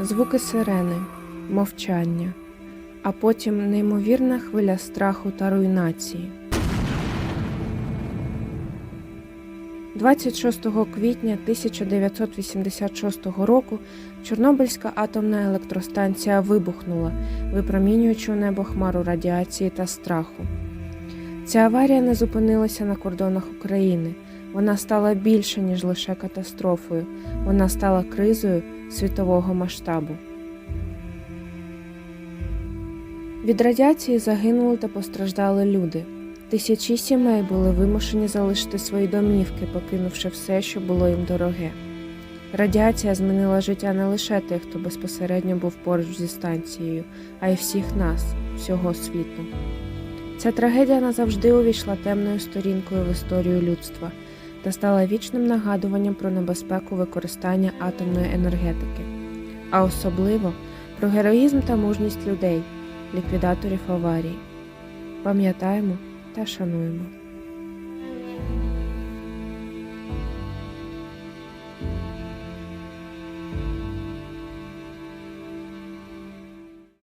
звуки сирени, мовчання, а потім неймовірна хвиля страху та руйнації. 26 квітня 1986 року Чорнобильська атомна електростанція вибухнула, випромінюючи у небо хмару радіації та страху. Ця аварія не зупинилася на кордонах України. Вона стала більше, ніж лише катастрофою. Вона стала кризою світового масштабу. Від радіації загинули та постраждали люди. Тисячі сімей були вимушені залишити свої домівки, покинувши все, що було їм дороге. Радіація змінила життя не лише тих, хто безпосередньо був поруч зі станцією, а й всіх нас, всього світу. Ця трагедія назавжди увійшла темною сторінкою в історію людства та стала вічним нагадуванням про небезпеку використання атомної енергетики, а особливо про героїзм та мужність людей, ліквідаторів аварій. Пам'ятаємо та шануємо.